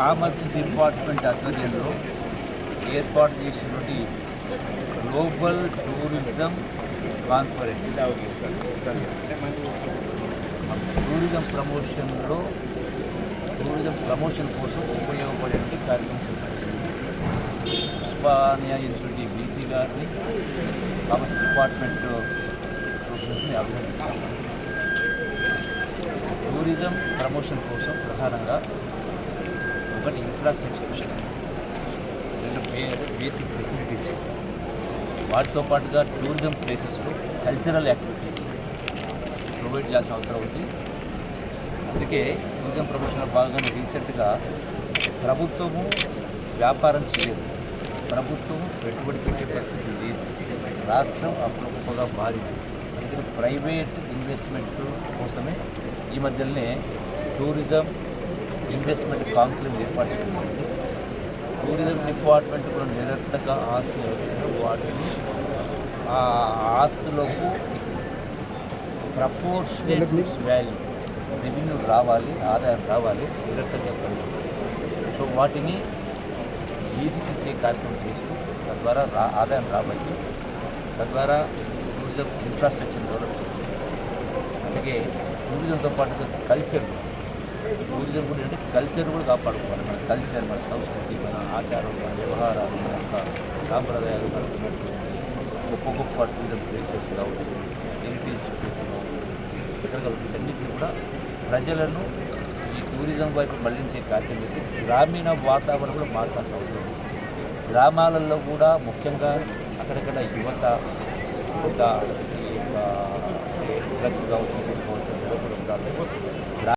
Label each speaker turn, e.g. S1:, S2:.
S1: Commerce department ఆధ్వర్యంలో ఏర్పాటు చేసినటువంటి గ్లోబల్ టూరిజం కాన్ఫరెన్స్ టూరిజం ప్రమోషన్లో టూరిజం ప్రమోషన్ కోసం ఉపయోగపడే కార్యక్రమం ఉస్మానియా యూనివర్సిటీ బీసీ గారిని కామర్స్ డిపార్ట్మెంట్ ప్రొఫెసర్స్ని అభినందిస్తాము టూరిజం ప్రమోషన్ కోసం ప్రధానంగా ఒకటి ఇన్ఫ్రాస్ట్రక్చర్ రెండు బేసిక్ ఫెసిలిటీస్ వాటితో పాటుగా టూరిజం ప్లేసెస్లో కల్చరల్ యాక్టివిటీస్ ప్రొవైడ్ చేయాల్సిన అవసరం ఉంది. అందుకే టూరిజం ప్రమోషన్లో భాగంగా రీసెంట్గా ప్రభుత్వము వ్యాపారం చేయదు. ప్రభుత్వం పెట్టుబడి పెట్టే పరిస్థితి లేదు. రాష్ట్రం అప్పుడొక్కగా మారింది. అందుకని ప్రైవేట్ ఇన్వెస్ట్మెంట్ కోసమే ఈ మధ్యలోనే టూరిజం ఇన్వెస్ట్మెంట్ కాంక్లేవ్ ఏర్పాటు చేయడం టూరిజం డిపార్ట్మెంట్ కూడా నిరర్థక ఆస్తులు వాటిని ఆ ఆస్తులకు ప్రపోర్షనేట్ వాల్యూ రెవెన్యూ రావాలి ఆదాయం రావాలి నిరర్థకంగా పెరగాలి. సో వాటిని వీధికి ఇచ్చే కార్యక్రమం చేసి తద్వారా రా ఆదాయం రాబట్టి తద్వారా టూరిజం ఇన్ఫ్రాస్ట్రక్చర్ డెవలప్ చేసి అలాగే టూరిజంతో పాటుగా కల్చర్ టూరిజం కూడా అంటే కల్చర్ కూడా కాపాడుకోవాలి. మన కల్చర్ మన సంస్కృతి మన ఆచారం మన వ్యవహారాలు మన యొక్క సాంప్రదాయాలు నడుపుతున్నట్టు గొప్ప గొప్ప టూరిజం ప్లేసెస్ కావచ్చు హెరిటేజ్ ప్లేసెస్ కావచ్చు కలుగుతుంది వీటన్నిటిని కూడా ప్రజలను ఈ టూరిజం వైపు మళ్ళించే కార్యక్రమం చేసి గ్రామీణ వాతావరణం కూడా మార్చాల్సిన అవసరం గ్రామాలలో కూడా ముఖ్యంగా అక్కడక్కడ యువత ఇంకా ఈ డ్రగ్స్ కావచ్చు కావచ్చు